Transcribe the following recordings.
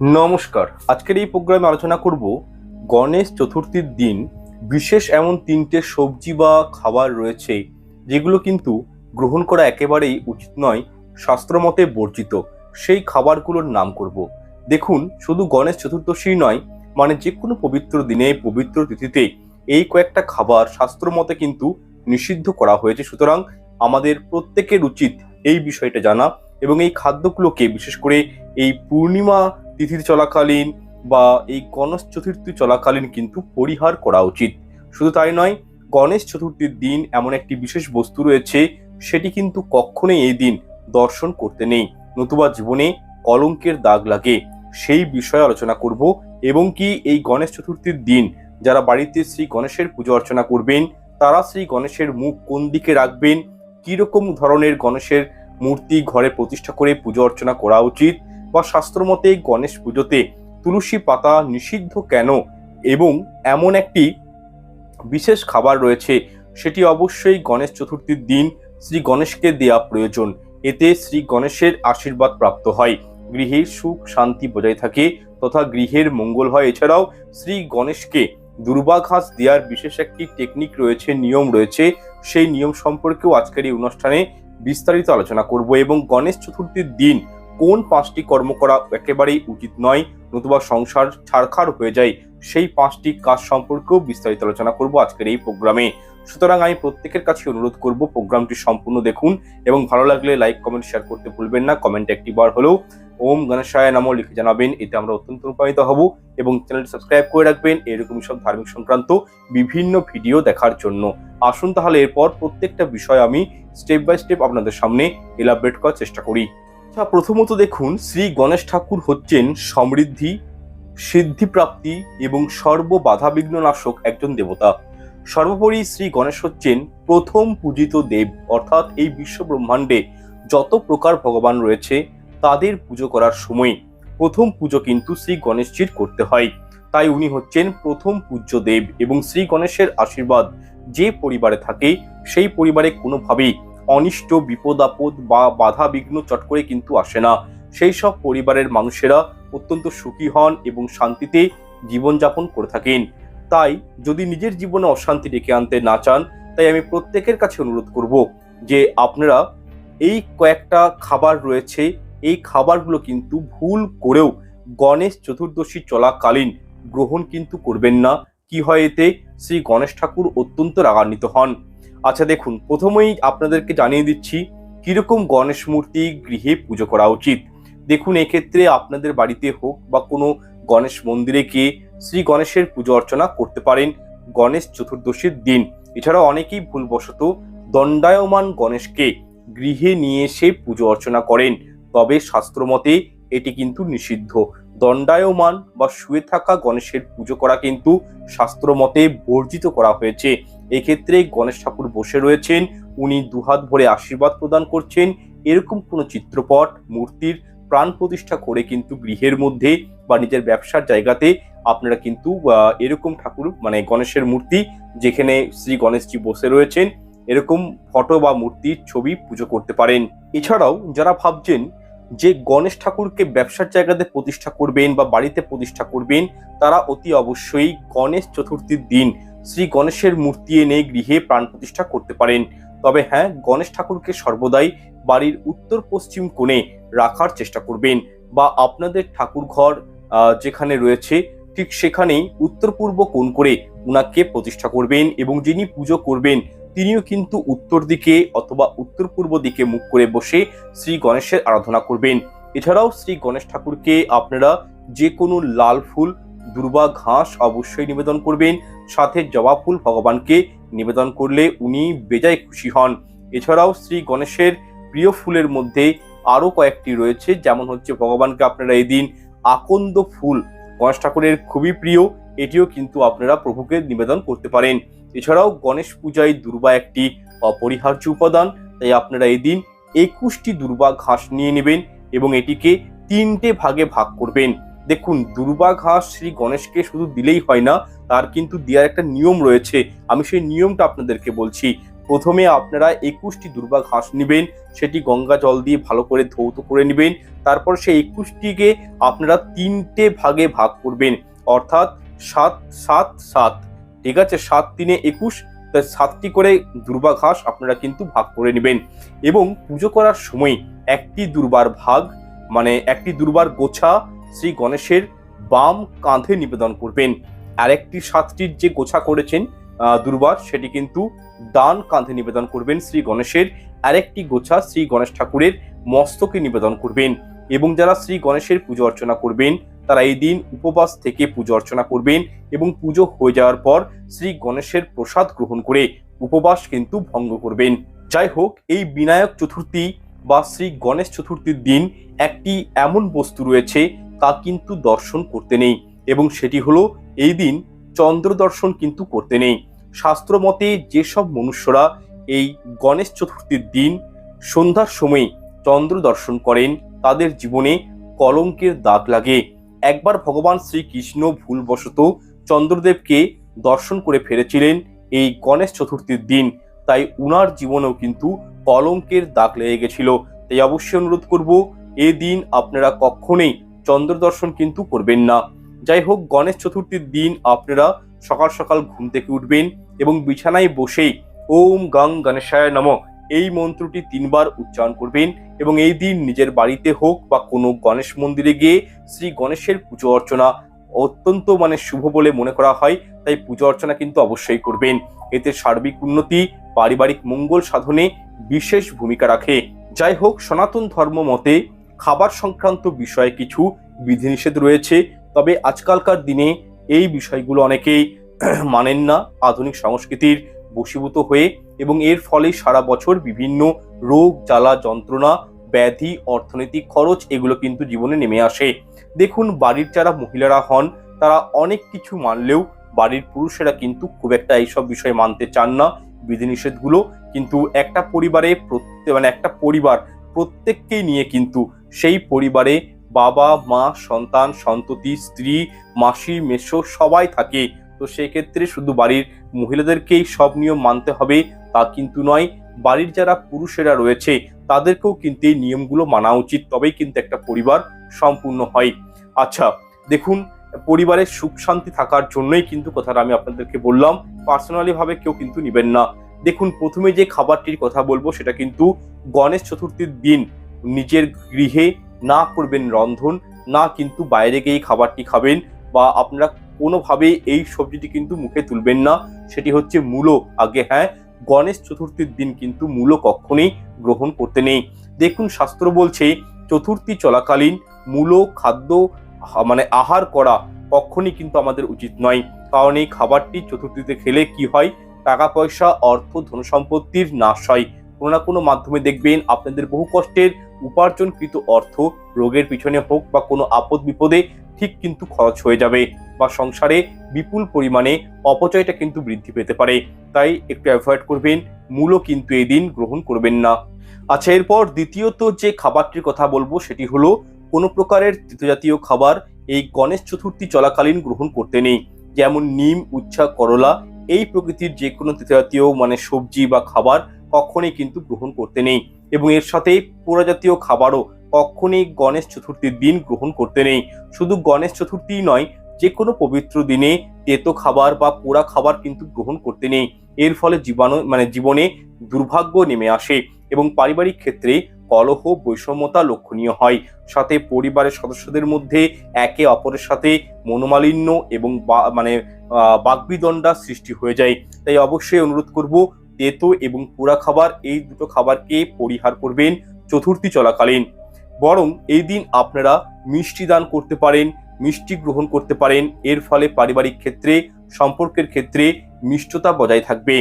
নমস্কার। আজকের এই প্রোগ্রামে আলোচনা করব গণেশ চতুর্থীর দিন বিশেষ এমন তিনটে সবজি বা খাবার রয়েছে যেগুলো কিন্তু গ্রহণ করা একেবারেই উচিত নয়, শাস্ত্রমতে বর্জিত। সেই খাবারগুলোর নাম করব। দেখুন, শুধু গণেশ চতুর্দশী নয় মানে যে কোনো পবিত্র দিনে, পবিত্র তিথিতে এই কয়েকটা খাবার শাস্ত্রমতে কিন্তু নিষিদ্ধ করা হয়েছে। সুতরাং আমাদের প্রত্যেকের উচিত এই বিষয়টা জানা এবং এই খাদ্যগুলোকে বিশেষ করে এই পূর্ণিমা তিথির চলাকালীন বা এই গণেশ চতুর্থী চলাকালীন কিন্তু পরিহার করা উচিত। শুধু তাই নয়, গণেশ চতুর্থীর দিন এমন একটি বিশেষ বস্তু রয়েছে, সেটি কিন্তু কখনোই এই দিন দর্শন করতে নেই। নতুবা জীবনে কলঙ্কের দাগ লাগে, সেই বিষয়ে আলোচনা করব এবং কি এই গণেশ চতুর্থীর দিন যারা বাড়িতে শ্রী গণেশের পুজো অর্চনা করবেন, তারা শ্রী গণেশের মুখ কোন দিকে রাখবেন, কীরকম ধরনের গণেশের মূর্তি ঘরে প্রতিষ্ঠা করে পুজো অর্চনা করা উচিত বা শাস্ত্রমতে গণেশ পুজোতে তুলসী পাতা নিষিদ্ধ কেন? এবং এমন একটি বিশেষ খাবার রয়েছে, সেটি অবশ্যই গণেশ চতুর্থীর দিন শ্রী গণেশকে দেয়া প্রয়োজন। এতে শ্রী গণেশের আশীর্বাদ প্রাপ্ত হয়। গৃহে সুখ শান্তি বজায় থাকে তথা গৃহের মঙ্গল হয়। এছাড়াও শ্রী গণেশকে দুর্বাঘাস দেওয়ার বিশেষ একটি টেকনিক রয়েছে, নিয়ম রয়েছে। সেই নিয়ম সম্পর্কেও আজকের এই অনুষ্ঠানে বিস্তারিত আলোচনা করব এবং গণেশ চতুর্থীর দিন কোন পাঁচটি কর্ম করা একেবারেই উচিত নয়, নতুবা সংসার ছাড়খাড় হয়ে যায়, সেই পাঁচটি কাজ সম্পর্কেও বিস্তারিত আলোচনা করব আজকের এই প্রোগ্রামে। সুতরাং আমি প্রত্যেকের কাছে অনুরোধ করব প্রোগ্রামটি সম্পূর্ণ দেখুন এবং ভালো লাগলে লাইক, কমেন্ট, শেয়ার করতে ভুলবেন না। কমেন্ট একটি বার হলেও ওম গণেশায় নামও লিখে জানাবেন, এতে আমরা অত্যন্ত অনুপ্রাণিত হব এবং চ্যানেলটি সাবস্ক্রাইব করে রাখবেন এরকম সব ধার্মিক সংক্রান্ত বিভিন্ন ভিডিও দেখার জন্য। আসুন তাহলে এরপর প্রত্যেকটা বিষয় আমি স্টেপ বাই স্টেপ আপনাদের সামনে এলাবরেট করার চেষ্টা করি। আচ্ছা প্রথমত দেখুন, শ্রী গণেশ ঠাকুর হচ্ছেন সমৃদ্ধি, সিদ্ধিপ্রাপ্তি এবং সর্ব বাধাবিঘ্ন নাশক একজন দেবতা। সর্বোপরি শ্রী গণেশ হচ্ছেন প্রথম পূজিত দেব। অর্থাৎ এই বিশ্ব ব্রহ্মাণ্ডে যত প্রকার ভগবান রয়েছে, তাদের পুজো করার সময় প্রথম পুজো কিন্তু শ্রী গণেশজির করতে হয়। তাই উনি হচ্ছেন প্রথম পূজ্য দেব এবং শ্রী গণেশের আশীর্বাদ যে পরিবারে থাকে, সেই পরিবারে কোনোভাবেই অনিষ্ট, বিপদ, আপদ বা বাধা বিঘ্ন চট করে কিন্তু আসে না। সেই সব পরিবারের মানুষেরা অত্যন্ত সুখী হন এবং শান্তিতে জীবনযাপন করে থাকেন। তাই যদি নিজের জীবনে অশান্তি ডেকে আনতে না চান, তাই আমি প্রত্যেকের কাছে অনুরোধ করব যে আপনারা এই কয়েকটা খাবার রয়েছে, এই খাবারগুলো কিন্তু ভুল করেও গণেশ চতুর্দশী চলাকালীন গ্রহণ কিন্তু করবেন না। কি হয় এতে? শ্রী গণেশ ঠাকুর অত্যন্ত রাগান্বিত হন। আচ্ছা দেখুন, প্রথমেই আপনাদেরকে জানিয়ে দিচ্ছি, কীরকম গণেশ মূর্তি গৃহে পুজো করা উচিত? দেখুন, এক্ষেত্রে আপনাদের বাড়িতে হোক বা কোনো গণেশ মন্দিরে গিয়ে শ্রী গণেশের পুজো অর্চনা করতে পারেন গণেশ চতুর্দশীর দিন। এছাড়া অনেকেই ভুলবশত দণ্ডায়মান গণেশকে গৃহে নিয়ে এসে পুজো অর্চনা করেন। তবে শাস্ত্রমতে এটি কিন্তু নিষিদ্ধ। দণ্ডায়মান বা শুয়ে থাকা গণেশের পুজো করা কিন্তু শাস্ত্রমতে বর্জিত করা হয়েছে। এক্ষেত্রে গণেশ ঠাকুর বসে রয়েছেন, উনি দুহাত ভরে আশীর্বাদ প্রদান করছেন। এরকম কোনো চিত্রপট, মূর্তির প্রাণ প্রতিষ্ঠা করে কিন্তু গৃহের মধ্যে বা নিজের ব্যবসার জায়গাতে আপনারা কিন্তু এরকম ঠাকুর মানে গণেশের মূর্তি যেখানে শ্রী গণেশজি বসে রয়েছেন, এরকম ফটো বা মূর্তির ছবি পুজো করতে পারেন। এছাড়াও যারা ভাবছেন যে গণেশ ঠাকুরকে ব্যবসার জায়গাতে প্রতিষ্ঠা করবেন বা বাড়িতে প্রতিষ্ঠা করবেন, তারা অতি অবশ্যই গণেশ চতুর্থীর দিন শ্রী গণেশের মূর্তি এনে গৃহে প্রাণ প্রতিষ্ঠা করতে পারেন। তবে হ্যাঁ গণেশ ঠাকুরকে সর্বদাই বাড়ির উত্তর পশ্চিম কোণে রাখার চেষ্টা করবেন বা আপনাদের ঠাকুর ঘর যেখানে রয়েছে, ঠিক সেখানেই উত্তর পূর্ব কোণ করে উনাকে প্রতিষ্ঠা করবেন এবং যিনি পুজো করবেন তিনিও কিন্তু উত্তর দিকে অথবা উত্তর পূর্ব দিকে মুখ করে বসে শ্রী গণেশের আরাধনা করবেন। এছাড়াও শ্রী গণেশ ঠাকুরকে আপনারা যে কোনো লাল ফুল, দুর্বা ঘাস অবশ্যই নিবেদন করবেন। সাথে জবা ফুল ভগবানকে নিবেদন করলে উনি বেজায় খুশি হন। এছাড়াও শ্রী গণেশের প্রিয় ফুলের মধ্যে আরও কয়েকটি রয়েছে, যেমন হচ্ছে ভগবানকে আপনারা এদিন আকন্দ ফুল, গণেশ ঠাকুরের খুবই প্রিয়, এটিও কিন্তু আপনারা প্রভুকে নিবেদন করতে পারেন। এছাড়াও গণেশ পূজায় দুর্বা একটি অপরিহার্য উপাদান, তাই আপনারা এদিন একুশটি দুর্বা ঘাস নিয়ে নেবেন এবং এটিকে তিনটে ভাগে ভাগ করবেন। দেখুন, দুর্বা ঘাস শ্রী গণেশকে শুধু দিলেই হয় না, তার কিন্তু দেওয়ার একটা নিয়ম রয়েছে। আমি সেই নিয়মটা আপনাদেরকে বলছি। প্রথমে আপনারা একুশটি দুর্বা ঘাস নেবেন, সেটি গঙ্গা জল দিয়ে ভালো করে ধৌত করে নেবেন, তারপর সেই একুশটিকে আপনারা তিনটে ভাগে ভাগ করবেন। অর্থাৎ সাত সাত সাত। ঠিক আছে, সাত তিনে একুশ, তাই সাতটি করে দুর্বা ঘাস আপনারা কিন্তু ভাগ করে নেবেন। এবং পুজো করার সময় একটি দুর্বার ভাগ মানে একটি দুর্বার গোছা শ্রী গণেশের বাম কাঁধে নিবেদন করবেন। আরেকটি সাতটির যে গোছা করেছেন দুর্বার, সেটি কিন্তু ডান কাঁধে নিবেদন করবেন শ্রী গণেশের। আরেকটি গোছা শ্রী গণেশ ঠাকুরের মস্তকে নিবেদন করবেন। এবং যারা শ্রী গণেশের পুজো অর্চনা করবেন তারা এই দিন উপবাস থেকে পুজো অর্চনা করবেন এবং পুজো হয়ে যাওয়ার পর শ্রী গণেশের প্রসাদ গ্রহণ করে উপবাস কিন্তু ভঙ্গ করবেন। যাই হোক, এই বিনায়ক চতুর্থী বা শ্রী গণেশ চতুর্থীর দিন একটি এমন বস্তু রয়েছে তা কিন্তু দর্শন করতে নেই এবং সেটি হলো এই দিন চন্দ্র দর্শন কিন্তু করতে নেই। শাস্ত্র মতে যেসব মনুষ্যরা এই গণেশ চতুর্থীর দিন সন্ধ্যার সময় চন্দ্র দর্শন করেন, তাদের জীবনে কলঙ্কের দাগ লাগে। একবার ভগবান শ্রীকৃষ্ণ ভুলবশত চন্দ্রদেবকে দর্শন করে ফেলেছিলেন এই গণেশ চতুর্থীর দিন। তাই উনার জীবনেও কিন্তু কলঙ্কের দাগ লেগে গেছিল। তাই অবশ্যই অনুরোধ করব এই দিন আপনারা কখনোই চন্দ্র দর্শন কিন্তু করবেন না। যাই হোক, গণেশ চতুর্থীর দিন আপনারা সকাল সকাল ঘুম থেকে উঠবেন এবং বিছানায় বসেই ওম গং গণেশায় নম। এই মন্ত্রটি তিনবার উচ্চারণ করবেন এবং এই দিন নিজের বাড়িতে হোক বা কোনো গণেশ মন্দিরে গিয়ে শ্রী গণেশের পুজো অর্চনা অত্যন্ত মানে শুভ বলে মনে করা হয়, তাই পুজো অর্চনা কিন্তু অবশ্যই করবেন। এতে সার্বিক উন্নতি, পারিবারিক মঙ্গল সাধনে বিশেষ ভূমিকা রাখে। যাই হোক, সনাতন ধর্ম মতে খাবার সংক্রান্ত বিষয়ে কিছু বিধিনিষেধ রয়েছে, তবে আজকালকার দিনে এই বিষয়গুলো অনেকেই মানেন না। আধুনিক সংস্কৃতির বশীভূত হয়ে এবং এর ফলে সারা বছর বিভিন্ন রোগ, জ্বালা, যন্ত্রণা, ব্যাধি, অর্থনৈতিক খরচ এগুলো কিন্তু জীবনে নেমে আসে। দেখুন, বাড়ির যারা মহিলারা হন, তারা অনেক কিছু মানলেও বাড়ির পুরুষেরা কিন্তু খুব একটা এইসব বিষয়ে মানতে চান না। বিধিনিষেধগুলো কিন্তু একটা পরিবারে প্রত্যেক মানে একটা পরিবার প্রত্যেককেই নিয়ে কিন্তু সেই পরিবারে বাবা, মা, সন্তান, সন্ততি, স্ত্রী, মাসি মেশো সবাই থাকে। তো সেক্ষেত্রে শুধু বাড়ির মহিলাদেরকেই সব নিয়ম মানতে হবে তা কিন্তু নয়। বাড়ির যারা পুরুষেরা রয়েছে, তাদেরকেও কিন্তু এই নিয়মগুলো মানা উচিত। তবেই কিন্তু একটা পরিবার সম্পূর্ণ হয়। আচ্ছা দেখুন, পরিবারের সুখ শান্তি থাকার জন্যই কিন্তু কথাটা আমি আপনাদেরকে বললাম। পার্সোনালি ভাবে কেউ কিন্তু নিবেন না। দেখুন, প্রথমে যে খাবারটির কথা বলব, সেটা কিন্তু গণেশ চতুর্থীর দিন নিজের গৃহে না করবেন রন্ধন, না কিন্তু বাইরে গিয়ে খাবারটি খাবেন বা আপনারা কোনোভাবে এই সবজিটি কিন্তু মুখে তুলবেন না। সেটি হচ্ছে মূলো। আগে হ্যাঁ গণেশ চতুর্থীর দিন কিন্তু মূলো কখনোই গ্রহণ করতে নেই। দেখুন, শাস্ত্র বলছে, চতুর্থী চলাকালীন মূলো, খাদ্য মানে আহার করা কখনই কিন্তু আমাদের উচিত নয়। কারণ এই খাবারটি চতুর্থীতে খেলে কি হয়? টাকা পয়সা, অর্থ ধন সম্পত্তির নাশ হয়। কোনো না কোনো মাধ্যমে দেখবেন, আপনাদের বহু কষ্টের উপার্জনকৃত অর্থ রোগের পিছনে হোক বা কোনো আপদ বিপদে ঠিক কিন্তু খরচ হয়ে যাবে বা সংসারে বিপুল পরিমাণে অপচয়টা কিন্তু বৃদ্ধি পেতে পারে। তাই একটু অ্যাভয়েড করবেন, মূলও কিন্তু এই দিন গ্রহণ করবেন না। আচ্ছা এরপর দ্বিতীয়ত যে খাবারটির কথা বলব সেটি হলো, কোনো প্রকারের জাতীয় খাবার এই গণেশ চতুর্থী চলাকালীন গ্রহণ করতে নেই। যেমন নিম, উচ্ছা, করলা, এই প্রকৃতির যে কোনো জাতীয় মানে সবজি বা খাবার কখনোই কিন্তু গ্রহণ করতে নেই। এবং এর সাথে পোড়া জাতীয় খাবারও কখনোই গণেশ চতুর্থীর দিন গ্রহণ করতে নেই। শুধু গণেশ চতুর্থী নয় যে কোনো পবিত্র দিনে তেতো খাবার বা পোড়া খাবার কিন্তু গ্রহণ করতে নেই। এর ফলে জীবাণু মানে জীবনে দুর্ভাগ্য নেমে আসে এবং পারিবারিক ক্ষেত্রে কলহ, বৈষম্যতা লক্ষণীয় হয়। সাথে পরিবারের সদস্যদের মধ্যে একে অপরের সাথে মনোমালিন্য এবং মানে বাগবিদণ্ডা সৃষ্টি হয়ে যায়। তাই অবশ্যই অনুরোধ করব, তেতো এবং পোড়া খাবার, এই দুটো খাবারকে পরিহার করবেন চতুর্থী চলাকালীন। বরং এই দিন আপনারা মিষ্টি দান করতে পারেন, মিষ্টি গ্রহণ করতে পারেন। এর ফলে পারিবারিক ক্ষেত্রে, সম্পর্কের ক্ষেত্রে মিষ্টতা বজায় থাকবে।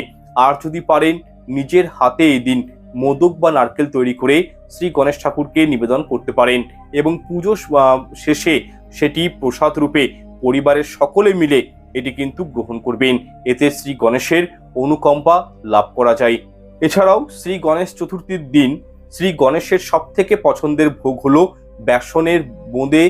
আর যদি পারেন, নিজের হাতে এই দিন মোদক বা নারকেল তৈরি করে শ্রী গণেশ ঠাকুরকে নিবেদন করতে পারেন এবং পুজো শেষে সেটি প্রসাদ রূপে পরিবারের সকলে মিলে এটি কিন্তু গ্রহণ করবেন। এতে শ্রী গণেশের অনুকম্পা লাভ করা যায়। এছাড়াও শ্রী গণেশ চতুর্থীর দিন শ্রী গণেশের সব থেকে পছন্দের ভোগ হলো বেসনের বোঁদে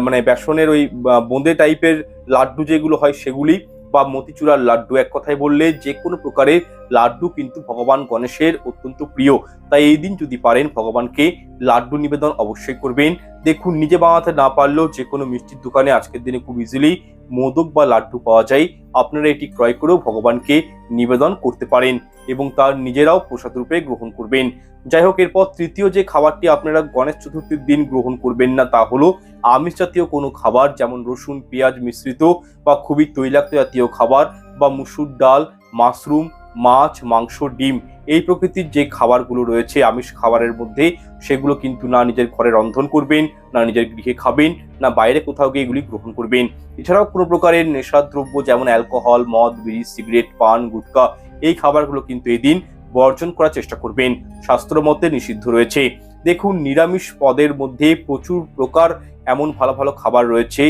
মানে বেসনের ওই বোঁদে টাইপের লাড্ডু যেগুলো হয় সেগুলি বা মতিচুরার লাড্ডু। এক কথায় বললে যে কোনো প্রকারের লাড্ডু কিন্তু ভগবান গণেশের অত্যন্ত প্রিয়। তাই এই দিন যদি পারেন ভগবানকে লাড্ডু নিবেদন অবশ্যই করবেন। দেখুন, নিজে বানাতে না পারলেও যে কোনো মিষ্টির দোকানে আজকের দিনে খুব ইজিলি মোদক বা লাড্ডু পাওয়া যায়। আপনারা এটি ক্রয় করেও ভগবানকে নিবেদন করতে পারেন এবং তার নিজেরাও প্রসাদ রূপে গ্রহণ করবেন। যাই হোক, এরপর তৃতীয় যে খাবারটি আপনারা গণেশ চতুর্থীর দিন গ্রহণ করবেন না তা হলো আমিষ জাতীয় কোনো খাবার, যেমন রসুন, পেঁয়াজ মিশ্রিত বা খুবই তৈলাক্ত জাতীয় খাবার বা মুসুর ডাল, মাশরুম মাছ, মাংস, ডিম এই প্রকৃতির যে খাবারগুলো রয়েছে, আমিষ খাবারের মধ্যে, সেগুলো কিন্তু না নিজের ঘরে রন্ধন করবেন, না নিজের গৃহে খাবেন, না বাইরে কোথাও গিয়ে এগুলি গ্রহণ করবেন। এছাড়াও কোনো প্রকারের নেশাদ্রব্য যেমন অ্যালকোহল, মদ, বিড়ি, সিগারেট, পান, গুটকা, এই খাবারগুলো কিন্তু এদিন বর্জন করার চেষ্টা করবেন। শাস্ত্র মতে নিষিদ্ধ রয়েছে। দেখুন, নিরামিষ পদের মধ্যে প্রচুর প্রকার এমন ভালো ভালো খাবার রয়েছে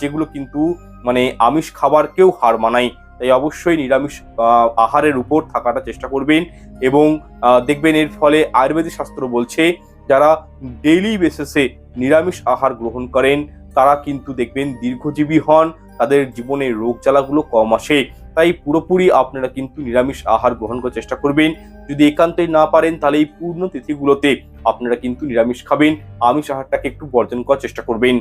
যেগুলো কিন্তু মানে আমিষ খাবারকেও হার মানায়। তাই অবশ্যই নিরামিষ আহারের উপর থাকাটা চেষ্টা করবেন এবং দেখবেন এর ফলে আয়ুর্বেদিক শাস্ত্র বলছে, যারা ডেইলি বেসিসে নিরামিষ আহার গ্রহণ করেন, তারা কিন্তু দেখবেন দীর্ঘজীবী হন, তাদের জীবনে রোগ জ্বালাগুলো কম আসে। তাই পুরোপুরি আপনারা কিন্তু নিরামিষ আহার গ্রহণ করার চেষ্টা করবেন। যদি একান্তই না পারেন, তাহলে এই পূর্ণ তিথিগুলোতে আপনারা কিন্তু নিরামিষ খাবেন, আমিষ আহারটাকে একটু বর্জন করার চেষ্টা করবেন।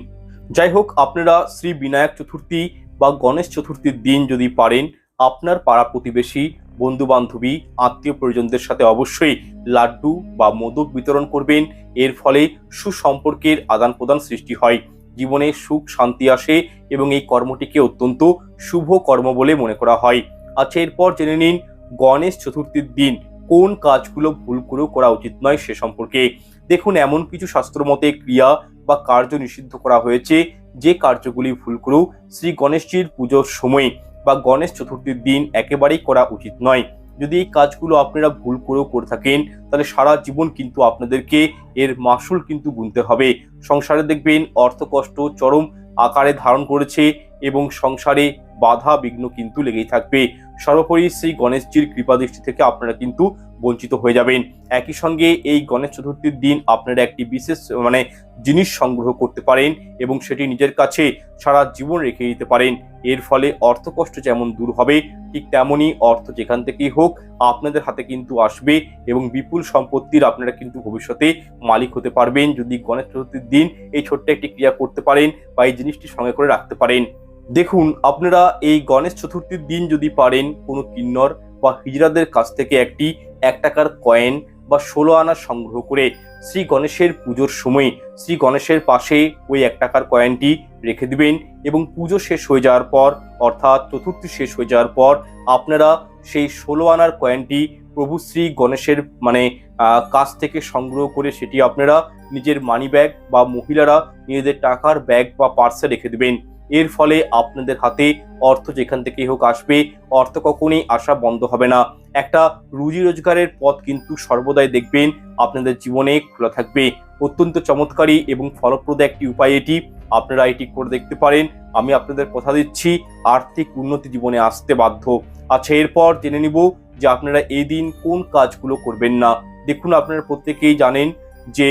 যাই হোক, আপনারা শ্রী বিনায়ক চতুর্থী বা গণেশ চতুর্থীর দিন যদি পারেন, আপনার পাড়া প্রতিবেশী বন্ধু বান্ধবী আত্মীয় পরিজনদের সাথে অবশ্যই লাড্ডু বা মোদক বিতরণ করবেন। এর ফলে সুসম্পর্কের আদান প্রদান সৃষ্টি হয়। জীবনে সুখ, শান্তি আসে এবং এই কর্মটিকে অত্যন্ত শুভ কর্ম বলে মনে করা হয়। আচ্ছা এরপর জেনে নিন গণেশ চতুর্থীর দিন কোন কাজগুলো ভুল করেও করা উচিত নয় সে সম্পর্কে। দেখুন, এমন কিছু শাস্ত্রমতে ক্রিয়া বা কার্য নিষিদ্ধ করা হয়েছে যে কার্যগুলি ভুল করেও শ্রী গণেশজির পুজোর সময় বা গণেশ চতুর্থীর দিন একেবারেই করা উচিত নয়। যদি এই কাজগুলো আপনারা ভুল করেও করে থাকেন, তাহলে সারা জীবন কিন্তু আপনাদেরকে এর মাসুল কিন্তু গুনতে হবে। সংসারে দেখবেন অর্থকষ্ট চরম আকারে ধারণ করেছে এবং সংসারে বাধা বিঘ্ন কিন্তু লেগেই থাকবে। সর্বোপরি সেই গণেশজির কৃপা দৃষ্টি থেকে আপনারা কিন্তু বঞ্চিত হয়ে যাবেন। একই সঙ্গে এই গণেশ চতুর্থীর দিন আপনারা একটি বিশেষ মানে জিনিস সংগ্রহ করতে পারেন এবং সেটি নিজের কাছে সারা জীবন রেখে দিতে পারেন। এর ফলে অর্থকষ্ট যেমন দূর হবে, ঠিক তেমনই অর্থ যেখান থেকেই হোক আপনাদের হাতে কিন্তু আসবে এবং বিপুল সম্পত্তির আপনারা কিন্তু ভবিষ্যতে মালিক হতে পারবেন। যদি গণেশ চতুর্থীর দিন এই ছোট্ট একটি ক্রিয়া করতে পারেন বা এই জিনিসটি সঙ্গে করে রাখতে পারেন। দেখুন, আপনারা এই গণেশ চতুর্থীর দিন যদি পারেন কোনো কিন্নর বা হিজড়াদের কাছ থেকে একটি এক টাকার কয়েন বা ষোলো আনা সংগ্রহ করে শ্রী গণেশের পুজোর সময় শ্রী গণেশের পাশে ওই এক টাকার কয়েনটি রেখে দিবেন এবং পুজো শেষ হয়ে যাওয়ার পর, অর্থাৎ চতুর্থী শেষ হয়ে যাওয়ার পর, আপনারা সেই ষোলো আনার কয়েনটি প্রভু শ্রী গণেশের মানে কাছ থেকে সংগ্রহ করে সেটি আপনারা নিজের মানি ব্যাগ বা মহিলারা নিজেদের টাকার ব্যাগ বা পার্সে রেখে দিবেন। এর ফলে আপনাদের হাতে অর্থ যেখান থেকে হোক আসবে, অর্থ কখনই আসা বন্ধ হবে না। একটা রুজি রোজগারের পথ কিন্তু সর্বদাই দেখবেন আপনাদের জীবনে খোলা থাকবে। অত্যন্ত চমৎকারী এবং ফলপ্রদ একটি উপায় এটি। আপনারা এটি করে দেখতে পারেন। আমি আপনাদের কথা দিচ্ছি, আর্থিক উন্নতি জীবনে আসতে বাধ্য। আচ্ছা এরপর জেনে নিব যে আপনারা এই দিন কোন কাজগুলো করবেন না। দেখুন, আপনারা প্রত্যেকেই জানেন যে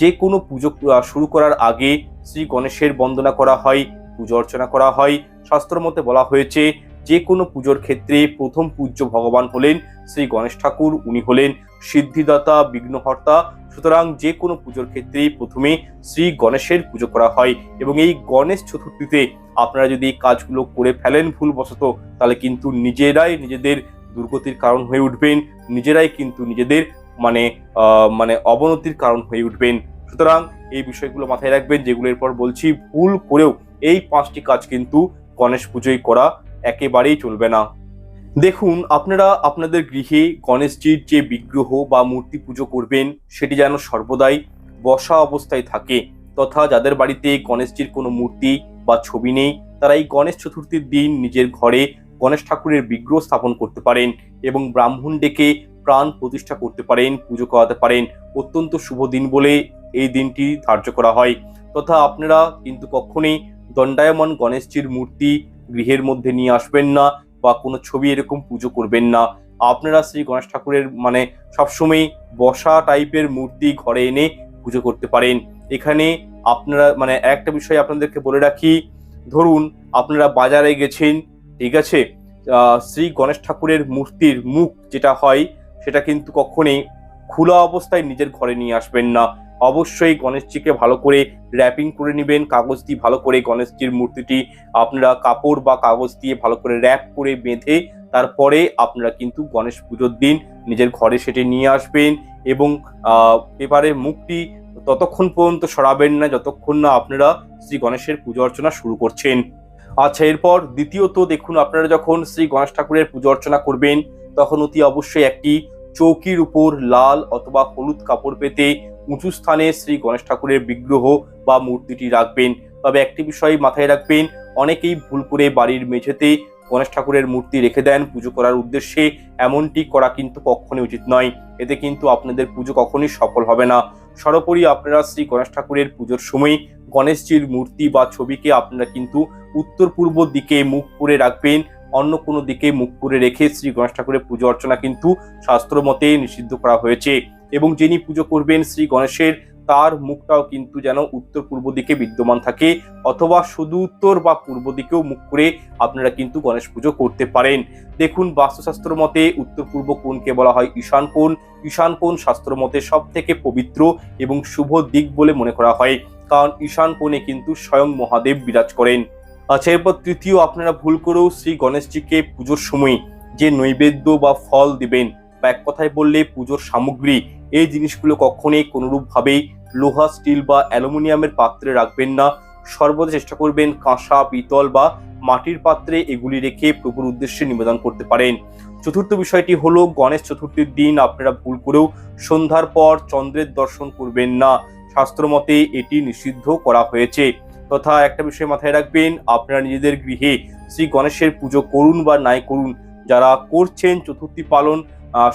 যে কোনো পুজো শুরু করার আগে শ্রী গণেশের বন্দনা করা হয়। পুজো অর্চনা করা হয়। শাস্ত্র মতে বলা হয়েছে, যে কোনো পুজোর ক্ষেত্রে প্রথম পূজ্য ভগবান হলেন শ্রী গণেশ ঠাকুর, উনি হলেন সিদ্ধিদাতা, বিঘ্নহর্তা। সুতরাং যে কোনো পুজোর ক্ষেত্রেই প্রথমে শ্রী গণেশের পুজো করা হয় এবং এই গণেশ চতুর্থীতে আপনারা যদি এই কাজগুলো করে ফেলেন ভুলবশত, তাহলে কিন্তু নিজেরাই নিজেদের দুর্গতির কারণ হয়ে উঠবেন, নিজেরাই কিন্তু নিজেদের মানে মানে অবনতির কারণ হয়ে উঠবেন। সুতরাং এই বিষয়গুলো মাথায় রাখবেন, যেগুলো এরপর বলছি, ভুল করেও এই পাঁচটি কাজ কিন্তু গণেশ পুজোয় করা একেবারেই চলবে না। দেখুন, আপনারা আপনাদের গৃহে গণেশজির যে বিগ্রহ বা মূর্তি পুজো করবেন, সেটি যেন সর্বদাই বসা অবস্থায় থাকে, তথা যাদের বাড়িতে গণেশজির কোনো মূর্তি বা ছবি নেই, তারা এই গণেশ চতুর্থীর দিন নিজের ঘরে গণেশ ঠাকুরের বিগ্রহ স্থাপন করতে পারেন এবং ব্রাহ্মণ ডেকে প্রাণ প্রতিষ্ঠা করতে পারেন, পুজো করাতে পারেন। অত্যন্ত শুভ দিন বলে এই দিনটি ধার্য করা হয়। তথা আপনারা কিন্তু কখনোই দণ্ডায়মান গণেশজির মূর্তি গৃহের মধ্যে নিয়ে আসবেন না বা কোনো ছবি এরকম পুজো করবেন না। আপনারা শ্রী গণেশ ঠাকুরের মানে সবসময় বসা টাইপের মূর্তি ঘরে এনে পুজো করতে পারেন। এখানে আপনারা মানে একটা বিষয় আপনাদেরকে বলে রাখি, ধরুন আপনারা বাজারে গেছেন, ঠিক আছে? শ্রী গণেশ ঠাকুরের মূর্তির মুখ যেটা হয়, সেটা কিন্তু কখনোই খোলা অবস্থায় নিজের ঘরে নিয়ে আসবেন না। অবশ্যই গণেশজিকে ভালো করে র্যাপিং করে নেবেন। কাগজ দিয়ে ভালো করে গণেশজির মূর্তিটি আপনারা কাপড় বা কাগজ দিয়ে ভালো করে র্যাপ করে বেঁধে তারপরে আপনারা কিন্তু গণেশ পুজোর দিন নিজের ঘরে সেটি নিয়ে আসবেন এবং এবারে মুখটি ততক্ষণ পর্যন্ত সরাবেন না, যতক্ষণ না আপনারা শ্রী গণেশের পুজো অর্চনা শুরু করছেন। আচ্ছা এরপর দ্বিতীয়ত দেখুন আপনারা যখন শ্রী গণেশ ঠাকুরের পুজো অর্চনা করবেন, তখন অতি অবশ্যই একটি চৌকির উপর লাল অথবা হলুদ কাপড় পেতে উঁচু স্থানে শ্রী গণেশ ঠাকুরের বিগ্রহ বা মূর্তিটি রাখবেন। তবে একটি বিষয় মাথায় রাখবেন, অনেকেই ভুল করে বাড়ির মেঝেতে গণেশ ঠাকুরের মূর্তি রেখে দেন। পুজো করার উদ্দেশ্যে এমনটি করা কিন্তু কখনোই উচিত নয়। এতে কিন্তু আপনাদের পুজো কখনই সফল হবে না। সর্বোপরি আপনারা শ্রী গণেশ ঠাকুরের পুজোর সময় গণেশজির মূর্তি বা ছবিকে আপনারা কিন্তু উত্তর পূর্ব দিকে মুখ করে রাখবেন। অন্য কোনো দিকে মুখ করে রেখে শ্রী গণেশ ঠাকুরের পুজো অর্চনা কিন্তু শাস্ত্র মতে নিষিদ্ধ করা হয়েছে। এবং যিনি পুজো করবেন শ্রী গণেশের, তার মুখটাও কিন্তু যেন উত্তর পূর্ব দিকে বিদ্যমান থাকে, অথবা শুধু উত্তর বা পূর্ব দিকেও মুখ করে আপনারা কিন্তু গণেশ পুজো করতে পারেন। দেখুন, বাস্তুশাস্ত্র মতে উত্তর পূর্ব কোণকে বলা হয় ঈশান কোণ। ঈশান কোণ শাস্ত্র মতে সব থেকে পবিত্র এবং শুভ দিক বলে মনে করা হয়, কারণ ঈশান কোণে কিন্তু স্বয়ং মহাদেব বিরাজ করেন। আচ্ছা এরপর তৃতীয়, আপনারা ভুল করেও শ্রী গণেশজিকে পুজোর সময় যে নৈবেদ্য বা ফল দিবেন বা এক কথায় বললে পুজোর সামগ্রী, এই জিনিসগুলো কখনোই কোনোরূপভাবেই লোহা, স্টিল বা অ্যালুমিনিয়ামের পাত্রে রাখবেন না। সর্বদা চেষ্টা করবেন কাঁসা, পিতল বা মাটির পাত্রে এগুলি রেখে প্রভুর উদ্দেশ্যে নিবেদন করতে পারেন। চতুর্থ বিষয়টি হলো গণেশ চতুর্থীর দিন আপনারা ভুল করেও সন্ধ্যার পর চন্দ্রের দর্শন করবেন না। শাস্ত্র মতে এটি নিষিদ্ধ করা হয়েছে। তথা একটা বিষয় মাথায় রাখবেন, আপনারা নিজেদের গৃহে শ্রী গণেশের পুজো করুন বা নাই করুন, যারা করছেন চতুর্থী পালন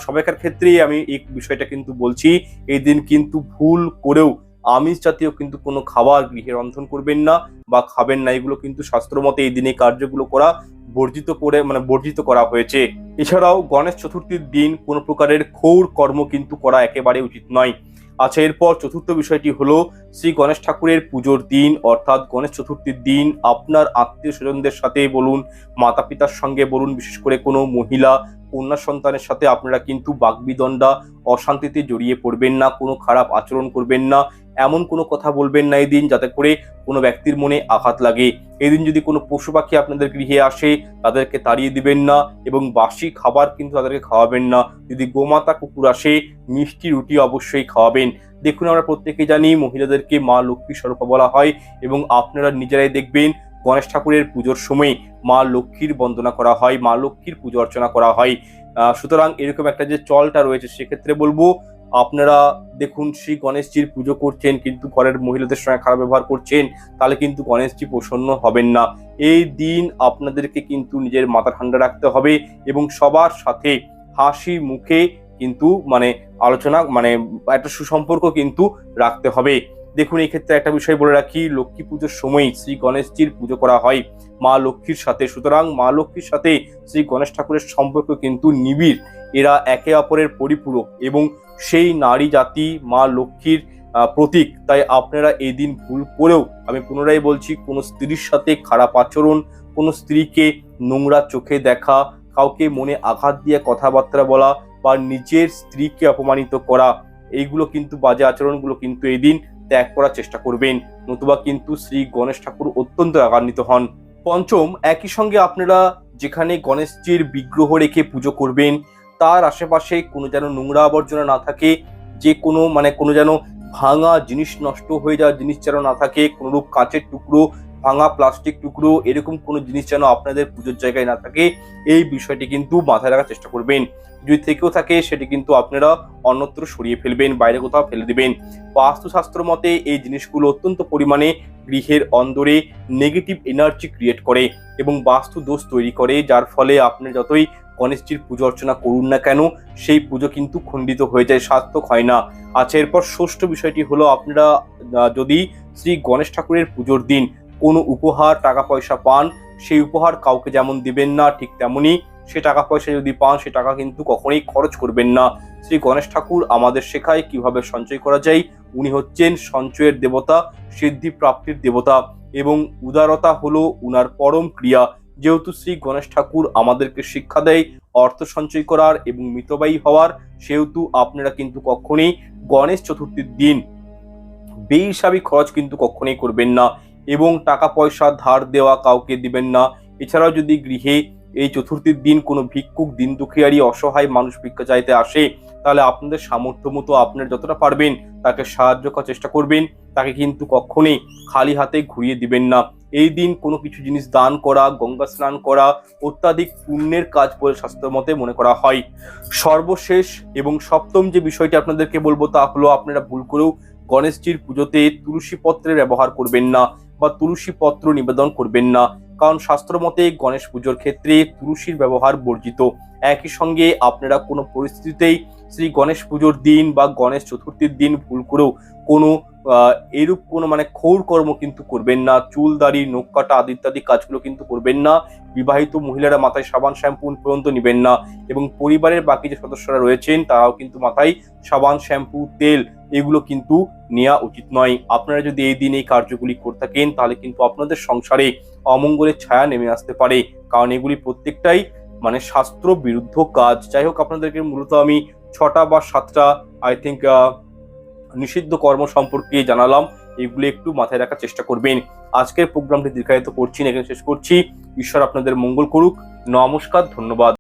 সবাইকার ক্ষেত্রেই আমি এই বিষয়টা কিন্তু বলছি, এই দিন কিন্তু ভুল করেও আমিষ জাতীয় কিন্তু কোনো খাবার গৃহে রন্ধন করবেন না বা খাবেন না। এগুলো কিন্তু শাস্ত্র মতে এই দিনে কার্যগুলো করা বর্জিত করে মানে বর্জিত করা হয়েছে। এছাড়াও গণেশ চতুর্থীর দিন কোনো প্রকারের ক্ষৌর কর্ম কিন্তু করা একেবারে উচিত নয়। আচ্ছা এরপর চতুর্থ বিষয়টি হলো শ্রী গণেশ ঠাকুরের পুজোর দিন, অর্থাৎ গণেশ চতুর্থীর দিন আপনার আত্মীয় স্বজনদের সাথে বলুন মাতা পিতার সঙ্গে বলুন, বিশেষ করে কোনো মহিলা, কন্যা সন্তানের সাথে আপনারা কিন্তু বাগবিদণ্ডা, অশান্তিতে জড়িয়ে পড়বেন না, কোনো খারাপ আচরণ করবেন না। এমন কোনো কথা বলবেন না এই দিন যাতে করে কোনো ব্যক্তির মনে আঘাত লাগে। এই দিন যদি কোনো পশু পাখি আপনাদের গৃহে আসে, তাদেরকে তাড়িয়ে দিবেন না এবং বাসি খাবার কিন্তু তাদেরকে খাওয়াবেন না। যদি গোমাতা কুকুর আসে, মিষ্টি রুটি অবশ্যই খাওয়াবেন। দেখুন, আমরা প্রত্যেকে জানি মহিলাদেরকে মা লক্ষ্মী স্বরূপা বলা হয় এবং আপনারা নিজেরাই দেখবেন গণেশ ঠাকুরের পুজোর সময় মা লক্ষ্মীর বন্দনা করা হয়, মা লক্ষ্মীর পুজো অর্চনা করা হয়। সুতরাং এরকম একটা যে চলটা রয়েছে, সেক্ষেত্রে বলব আপনারা দেখুন শ্রী গণেশজির পুজো করছেন, কিন্তু ঘরের মহিলাদের সঙ্গে খারাপ ব্যবহার করছেন, তাহলে কিন্তু গণেশজি প্রসন্ন হবেন না। এই দিন আপনাদেরকে কিন্তু নিজের মাথা ঠান্ডা রাখতে হবে এবং সবার সাথে হাসি মুখে কিন্তু মানে আলোচনা মানে একটা সুসম্পর্ক কিন্তু রাখতে হবে। দেখুন, এই ক্ষেত্রে একটা বিষয় বলে রাখি, লক্ষ্মী পুজোর সময় শ্রী গণেশজির পুজো করা হয়। মা লক্ষ্মীর সাথে, সুতরাং মা লক্ষ্মীর সাথে শ্রী গণেশ ঠাকুরের সম্পর্ক কিন্তু নিবিড়। এরা একে অপরের পরিপূরক এবং সেই নারী জাতি, মা লক্ষ্মীর প্রতীক। তাই আপনারা এই দিন ভুল করেও, আমি পুনরায় বলছি, কোনো স্ত্রীর সাথে খারাপ আচরণ, কোনো স্ত্রীকে নোংরা চোখে দেখা, কাউকে মনে আঘাত দিয়ে কথাবার্তা বলা বা নিজের স্ত্রীকে অপমানিত করা, এইগুলো কিন্তু বাজে আচরণগুলো কিন্তু এই দিন ত্যাগ করার চেষ্টা করবেন। নতুবা কিন্তু শ্রী গণেশ ঠাকুর অত্যন্ত রাগান্বিত হন। পঞ্চম, একই সঙ্গে আপনারা যেখানে গণেশজির বিগ্রহ রেখে পুজো করবেন তার আশেপাশে কোনো যেন নোংরা আবর্জনা না থাকে, যে কোনো মানে কোনো যেন ভাঙা জিনিস নষ্ট হয়ে যাওয়া জিনিস যেন না থাকে, কোনোরূপ কাঁচের টুকরো, ভাঙা প্লাস্টিক টুকরো, এরকম কোনো জিনিস যেন আপনাদের পুজোর জায়গায় না থাকে, এই বিষয়টি কিন্তু মাথায় রাখার চেষ্টা করবেন। যদি থেকেও থাকে, সেটি কিন্তু আপনারা অন্যত্র সরিয়ে ফেলবেন, বাইরে কোথাও ফেলে দেবেন। বাস্তুশাস্ত্র মতে, এই জিনিসগুলো অত্যন্ত পরিমাণে গৃহের অন্দরে নেগেটিভ এনার্জি ক্রিয়েট করে এবং বাস্তু দোষ তৈরি করে, যার ফলে আপনি যতই গণেশজির পুজো অর্চনা করুন না কেন, সেই পুজো কিন্তু খণ্ডিত হয়ে যায়, সার্থক হয় না। আচ্ছা এরপর ষষ্ঠ বিষয়টি হলো আপনারা যদি শ্রী গণেশ ঠাকুরের পুজোর দিন কোনো উপহার টাকা পয়সা পান, সেই উপহার কাউকে যেমন দিবেন না, ঠিক তেমনই সে টাকা পয়সা যদি পান, সে টাকা কিন্তু কখনোই খরচ করবেন না। শ্রী গণেশ ঠাকুর আমাদের শেখায় কীভাবে সঞ্চয় করা যায়। উনি হচ্ছেন সঞ্চয়ের দেবতা, সিদ্ধি প্রাপ্তির দেবতা এবং উদারতা হলো উনার পরম ক্রিয়া। যেহেতু শ্রী গণেশ ঠাকুর আমাদেরকে শিক্ষা দেয়, অর্থ সঞ্চয় করার এবং মিতব্যয়ী হওয়ার, সেহেতু আপনারা কিন্তু কখনোই গণেশ চতুর্থীর দিন বেহিসাবি খরচ কিন্তু কখনোই করবেন না এবং টাকা পয়সা ধার দেওয়া কাউকে দিবেন না। এছাড়াও যদি গৃহে এই চতুর্থীর দিন কোনো ভিক্ষুক দিন দুঃখিয়ারি অসহায় মানুষ ভিক্ষা চাইতে আসে, তাহলে আপনাদের সামর্থ্য মতো আপনার যতটা পারবেন তাকে সাহায্য করার চেষ্টা করবেন। তাকে কিন্তু কখনোই খালি হাতে ঘুরিয়ে দিবেন না। এই দিন কোনো কিছু জিনিস দান করা, গঙ্গা স্নান করা, অত্যাধিক পুণ্যের কাজ বলে শাস্ত্র মতে মনে করা হয়। সর্বশেষ এবং সপ্তম যে বিষয়টি আপনাদেরকে বলব তা হলো আপনারা ভুল করেও গণেশজির পুজোতে তুলসী পত্রের ব্যবহার করবেন না বা তুলসী পত্র নিবেদন করবেন না। কারণ শাস্ত্র মতে গণেশ পুজোর ক্ষেত্রে তুলসীর ব্যবহার বর্জিত। একই সঙ্গে আপনারা কোনো পরিস্থিতিতেই শ্রী গণেশ পুজোর দিন বা গণেশ চতুর্থীর দিন ভুল করেও কোনো এরূপ কোনো মানে ক্ষৌর কর্ম কিন্তু করবেন না। চুল, দাড়ি, নখ কাটা আদি ইত্যাদি কাজগুলো কিন্তু করবেন না। বিবাহিত মহিলারা মাথায় সাবান, শ্যাম্পু পর্যন্ত নেবেন না এবং পরিবারের বাকি যে সদস্যরা রয়েছেন তারাও কিন্তু মাথায় সাবান, শ্যাম্পু, তেল এগুলো কিন্তু নেওয়া উচিত নয়। আপনারা যদি এই দিন এই কার্যগুলি করে থাকেন তাহলে কিন্তু আপনাদের সংসারে অমঙ্গলের ছায়া নেমে আসতে পারে। কারণ এগুলি প্রত্যেকটাই মানে শাস্ত্র বিরুদ্ধ কাজ। যাই হোক, আপনাদেরকে মূলত আমি ছটা বা সাতটা আই থিঙ্ক নিষিদ্ধ কর্ম সম্পর্কে জানালাম। এগুলি একটু মাথায় রাখার চেষ্টা করবেন। আজকের প্রোগ্রামটি দীর্ঘায়িত করছি না, এখানে শেষ করছি। ঈশ্বর আপনাদের মঙ্গল করুক। নমস্কার, ধন্যবাদ।